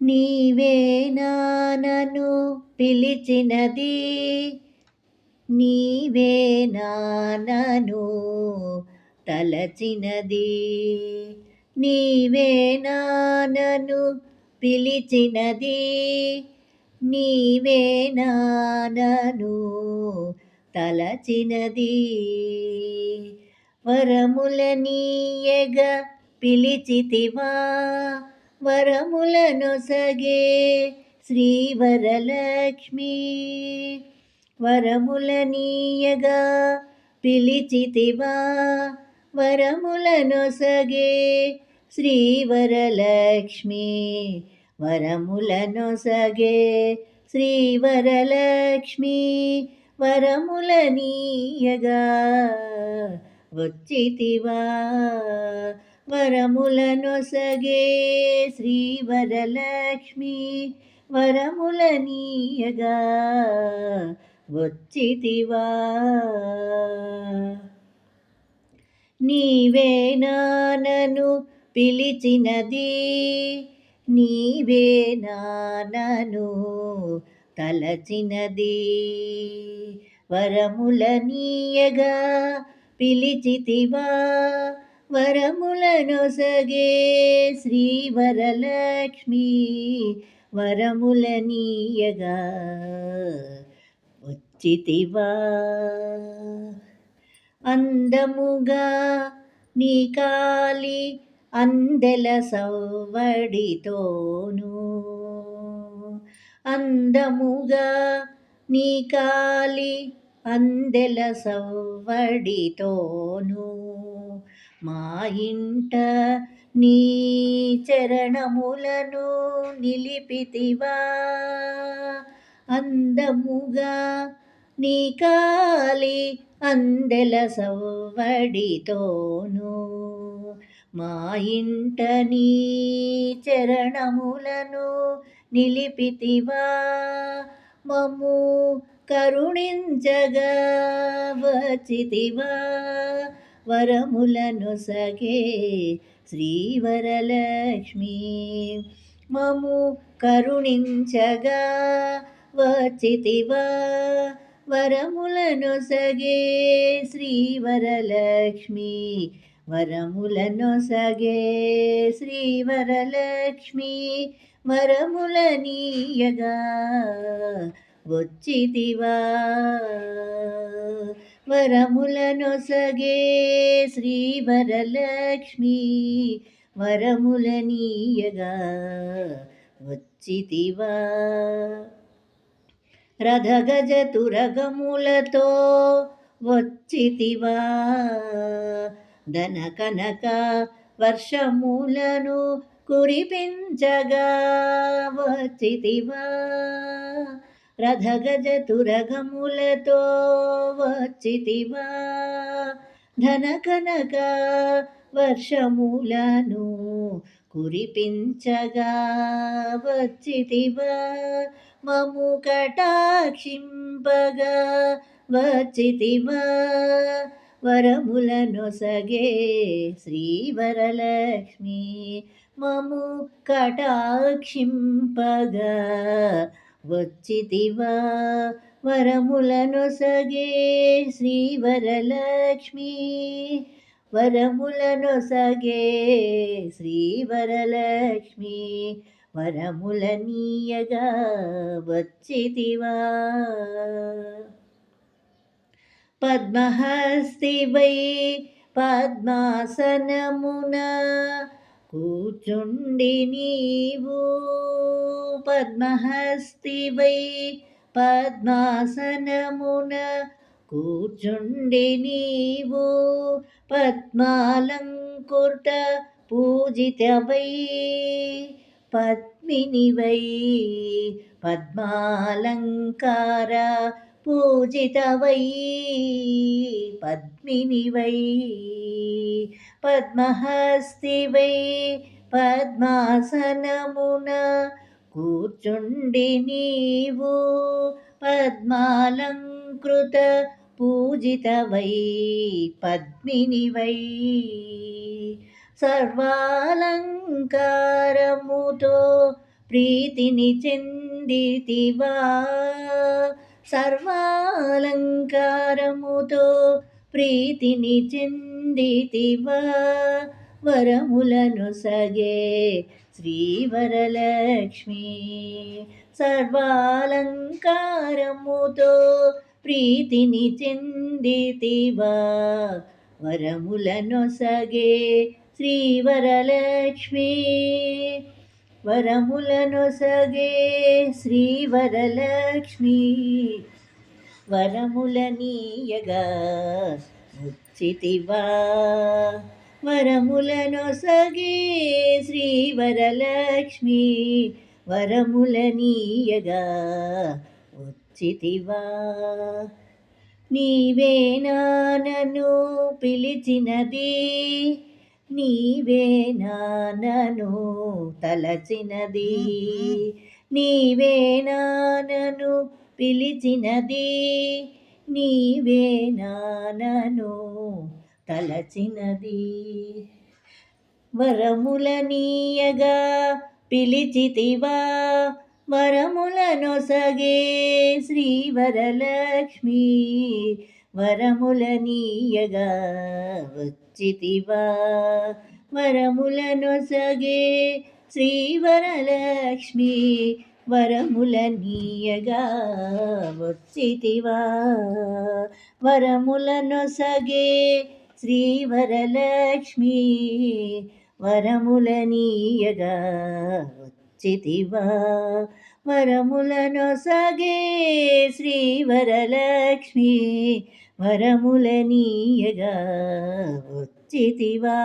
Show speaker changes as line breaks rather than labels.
నీవేనా నన్ను పిలిచినది? నీవేనా నన్ను తలచినది? నీవేనా నన్ను పిలిచినది? నీవేనా నన్ను తలచినది? వరముల నీయగ పిలిచితివా? వరములనొసగే శ్రీవరలక్ష్మి. వరములనీయగా పిలిచితివా వరములనొసగే శ్రీవరలక్ష్మి. వరములనొసగే శ్రీవరలక్ష్మి వరములనీయగా వచ్చితివా వరములనొసగే వరముల వరములనీయగా వచ్చితివా. నీవే నానను పిలిచినది నీవే నానను తలచినది. వరములనీయగా పిలిచితివా వరములనొసగే శ్రీవరలక్ష్మి వరములనీయగా వచ్చితివా. అందముగా నీ కాలి అందెల సవ్వడితోను. అందముగా నీ కాలి అందెల సవ్వడితోను. మా ఇంట నీ చరణములను నిలిపితివా. అందముగా నీ కాలి అందెల సవ్వడితోను. మా ఇంట నీ చరణములను నిలిపితివా. మము కరుణించగా వచ్చితివా వరములను సగే శ్రీవరలక్ష్మి. మము కరుణించగా వచ్చితివా వరములను సగే శ్రీవరలక్ష్మి. వరములను సగే శ్రీవరలక్ష్మి. వరములనీయగా వచ్చితివా వరములనొసగే శ్రీవరలక్ష్మి వరములనీయగా వచ్చితివా. రథగజ తురగములతో వచ్చితివా. ధన కనక వర్షములను కురిపించగా వచ్చితివా. రథగజ తురగములతో వచ్చితివా. ధన కనక వర్షములను కురిపించగా వచ్చితివా. మము కటాక్షింపగా వచ్చితివా. వరములనొసగే శ్రీవరలక్ష్మి మము కటాక్షింపగా వచ్చితివా వరములనొసగే శ్రీవరలక్ష్మి. వరములనొసగే శ్రీవరలక్ష్మి వరములనీయగా వచ్చితివా. పద్మహస్తివై పద్మాసనమున కూర్చుండి నీవు పద్మహస్తివై పద్మాసనమున కూర్చుండి నీవు పద్మాలంకుర్త పూజితవై పద్మినివై పద్మాలంకార పూజితవై పద్మినివై పద్మహస్తివై పద్మాసనమున కూర్చుండి నీవు పద్మాలంకృత పూజితవై పద్మినివై. సర్వాలంకారముతో ప్రీతిని చెందితివా సర్వాలంకారముతో ప్రీతిని చెందితివా. వరములను సగే శ్రీవరలక్ష్మి. సర్వాలంకారముతో ప్రీతిని చెందితివా. వరములను సగే శ్రీవరలక్ష్మి. వరములను సగే శ్రీవరలక్ష్మి. వరములనీయగా ముచ్చితివా. వరములను సగే శ్రీవరలక్ష్మి. వరములనీయగా వచ్చితివా నీవే నన్ను పిలిచినది. నీవే నన్ను తలచినది? నీవే నన్ను పిలిచినది? నీవే నన్ను తలచినది? వరములనీయగా పిలిచితివా? వరములనొసగే శ్రీవరలక్ష్మీ వరములనీయగా వచ్చితివా. వరములనొసగే శ్రీవరలక్ష్మి వరములనీయగా వచ్చితివా. వరములనొసగే శ్రీవరలక్ష్మి వరములనీయగా వచ్చితివా. వరములను సగే శ్రీ వరలక్ష్మి వరములనీయగా వచ్చితివా.